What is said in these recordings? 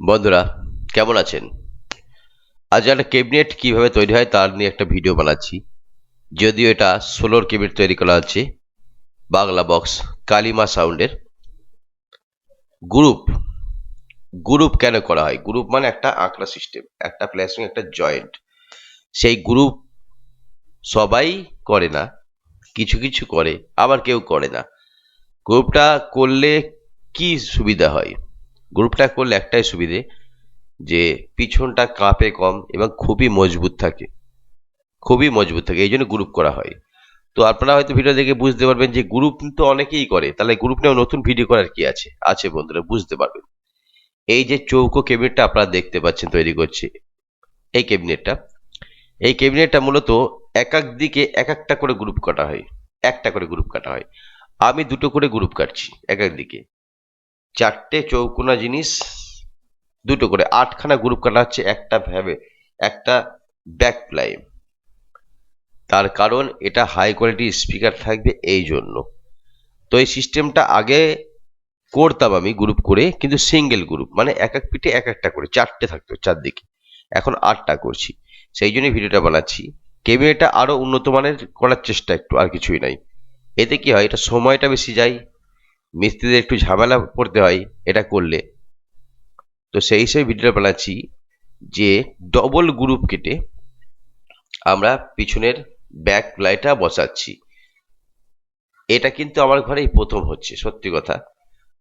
বন্ধুরা, কেমন আছেন? আজ একটা ক্যাবিনেট কীভাবে তৈরি হয় তার নিয়ে একটা ভিডিও বানাচ্ছি। যদিও এটা সোলোর ক্যাবিনেট তৈরি করা হচ্ছে বাংলা বক্স কালিমা সাউন্ডের। গ্রুপ গ্রুপ কেন করা হয়? গ্রুপ মানে একটা আঁকড়া সিস্টেম একটা প্লেসিং একটা জয়েন্ট সেই গ্রুপ সবাই করে না, কিছু কিছু করে, আবার কেউ করে না। গ্রুপটা করলে কি সুবিধা হয়? গ্রুপটা করলে একটাই সুবিধে, যে পিছনটা কাঁপে কম এবং খুবই মজবুত থাকে। খুবই মজবুত থাকে, এই জন্য গ্রুপ করা হয়। তো আপনারা হয়তো ভিডিও দেখে বুঝতে পারবেন যে গ্রুপ তো অনেকেই করে, তাহলে গ্রুপ নিয়েও নতুন ভিডিও করার কি আছে? আছে বন্ধুরা, বুঝতে পারবেন। এই যে চৌকো ক্যাবিনেটটা আপনারা দেখতে পাচ্ছেন তৈরি করছে, এই ক্যাবিনেটটা এই ক্যাবিনেটটা মূলত এক এক দিকে এক একটা করে গ্রুপ কাটা হয়, একটা করে গ্রুপ কাটা হয়। আমি দুটো করে গ্রুপ কাটছি এক এক দিকে চারটে চৌকোনা জিনিস, দুটো করে, আটখানা গ্রুপ কাটা হচ্ছে একটা ভ্যাবে, একটা ব্যাক প্লাই তার কারণ এটা হাই কোয়ালিটি স্পিকার থাকবে এই জন্য। তো এই সিস্টেমটা আগে করতাম আমি গ্রুপ করে, কিন্তু সিঙ্গেল গ্রুপ মানে এক এক পিঠে এক একটা করে, চারটে থাকতো চারদিকে। এখন আটটা করছি। সেই জন্যই ভিডিওটা বানাচ্ছি। কেবিনেটটা আরও উন্নত মানের করার চেষ্টা একটু, আর কিছুই নাই। এতে কি হয়, এটা সময়টা বেশি যায় মিস্ত্রিদের একটু ঝামেলা পড়তে হয়, এটা করলে। তো সেই হিসেবে ভিডিওটা বানাচ্ছি যে ডবল গ্রুপ কেটে আমরা পিছনের ব্যাক লাইটটা বসাচ্ছি। এটা কিন্তু আমার ঘরেই প্রথম হচ্ছে, সত্যি কথা।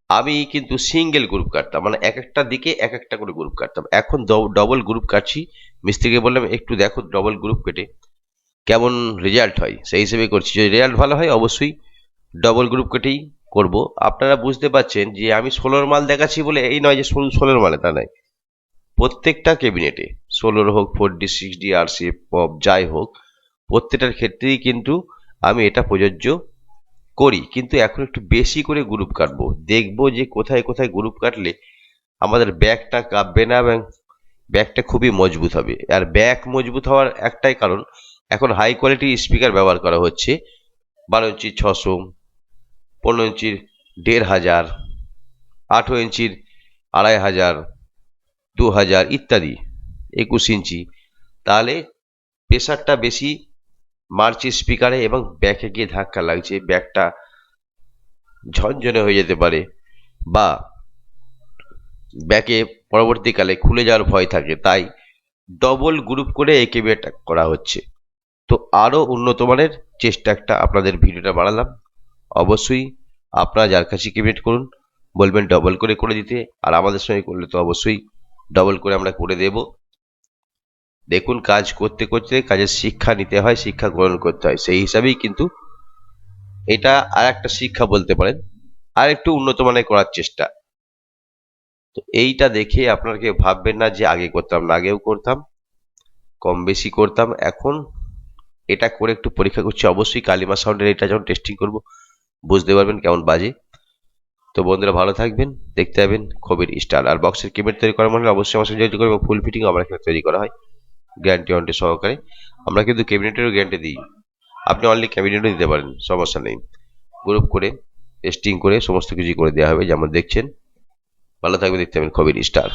আমি কিন্তু সিঙ্গেল গ্রুপ কাটতাম মানে এক একটা দিকে এক একটা করে গ্রুপ কাটতাম। এখন ডবল গ্রুপ কাটছি। মিস্ত্রিকে বললাম, একটু দেখো ডবল গ্রুপ কেটে কেমন রেজাল্ট হয়? সেই হিসেবে করছি। যদি রেজাল্ট ভালো হয়, অবশ্যই ডবল গ্রুপ কেটেই করব। আপনারা বুঝতে পাচ্ছেন যে আমি ষোলোর মাল দেখাচ্ছি বলে এই নয় যে শুধু ষোলোর মালে তা নয়। প্রত্যেকটা ক্যাবিনেটে, ষোলোর হোক, ফোর ডি, সিক্স ডি, আর সি, পপ, যাই হোক, প্রত্যেকটার ক্ষেত্রেই কিন্তু আমি এটা প্রযোজ্য করি। কিন্তু এখন একটু বেশি করে গ্রুপ কাটবো। দেখব যে কোথায় কোথায় গ্রুপ কাটলে আমাদের ব্যাগটা কাঁপবে না এবং ব্যাগটা খুবই মজবুত হবে। আর ব্যাগ মজবুত হওয়ার একটাই কারণ, এখন হাই কোয়ালিটি স্পিকার ব্যবহার করা হচ্ছে। বারো ইঞ্চি, ছশো পনেরো ইঞ্চির দেড় হাজার, আঠেরো ইঞ্চির আড়াই হাজার, দু হাজার ইত্যাদি, একুশ ইঞ্চি। তাহলে প্রেশারটা বেশি মারছে স্পিকারে এবং ব্যাকে গিয়ে ধাক্কা লাগছে। ব্যাগটা ঝনঝনে হয়ে যেতে পারে বা ব্যাকে পরবর্তীকালে খুলে যাওয়ার ভয় থাকে। তাই ডবল গ্রুপ করে কেবিনেটটা করা হচ্ছে। তো আরও উন্নত মানের চেষ্টা একটা আপনাদের ভিডিওটা বানালাম। অবশ্যই আপনারা যার কাছে ক্যাবিনেট করুন, বলবেন ডবল করে করে দিতে, আর আমাদের সঙ্গে করলে তো অবশ্যই ডবল করে আমরা করে দেব। দেখুন কাজ করতে করতে কাজের শিক্ষা নিতে হয়, শিক্ষা গ্রহণ করতে হয়, সেই হিসাবেই কিন্তু এটা আর একটা শিক্ষা বলতে পারেন, আর একটু উন্নত মানের করার চেষ্টা। তো এইটা দেখে আপনারা কেউ ভাববেন না যে আগে করতাম না, আগেও করতাম, কম বেশি করতাম, এখন এটা করে একটু পরীক্ষা করছি, অবশ্যই কালিমা সাউন্ডের এটা যখন টেস্টিং করব বুঝতে পারবেন কেমন বাজে। তো বন্ধুরা ভালো থাকবেন, দেখতে পাবেন খবির স্টার। আর বক্সের কেবিনেট তৈরি করার মানে অবশ্যই আমার সঙ্গে করবেন ফুল ফিটিং আমার এখানে তৈরি করা হয় গ্যারান্টি ওয়ারেন্টি সহকারে। আমরা কিন্তু ক্যাবিনেটেরও গ্যারান্টি দিই। আপনি অনলি ক্যাবিনেটও দিতে পারেন, সমস্যা নেই। গ্রুপ করে টেস্টিং করে, সমস্ত কিছু করে দেওয়া হবে, যেমন দেখছেন। ভালো থাকবে দেখতে পাবেন খবির স্টার।